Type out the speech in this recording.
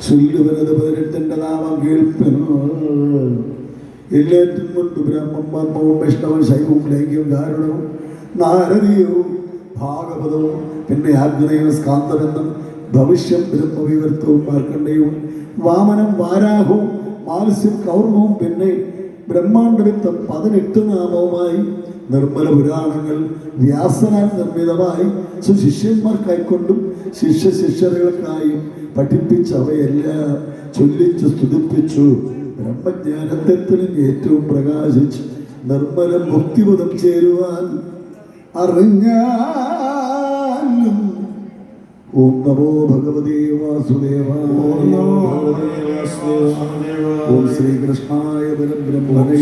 ചൊല്ലുവനത് പതിനെട്ടിന്റെ നാമം കേൾപ്പനോ എല്ലാറ്റും കൊണ്ട് ബ്രഹ്മം പർമ്മവും വൈഷ്ണവം ശൈവവും ലൈംഗികവും കാരണവും നാരദീയവും ഭാഗവതവും പിന്നെ ആഗ്നേയം സ്കാന്തബന്ധം ഭവിഷ്യം ബ്രഹ്മവിവർത്തവും മാർക്കണ്ഡയവും വാമനം വാരാഹവും മാത്സ്യം കൗർമവും പിന്നെ ബ്രഹ്മാണ്ഡവിത്തം പതിനെട്ട് നാമവുമായി നിർമ്മല പുരാണങ്ങൾ വ്യാസനാൽ നിർമ്മിതമായി സുശിഷ്യന്മാർക്കായിക്കൊണ്ടും ശിഷ്യ ശിഷ്യതകൾക്കായും പഠിപ്പിച്ച് അവയെല്ലാം ചൊല്ലിച്ചു സ്തുതിപ്പിച്ചു. ബ്രഹ്മജ്ഞാനത്വത്തിനും ഏറ്റവും പ്രകാശിച്ചു നിർമ്മല മുക്തിപുതം ചേരുവാൻ അറിഞ്ഞാലും ഓം നമോ ഭഗവതേ വാസുദേവായ ഓം ശ്രീകൃഷ്ണായ പരബ്രഹ്മണേ.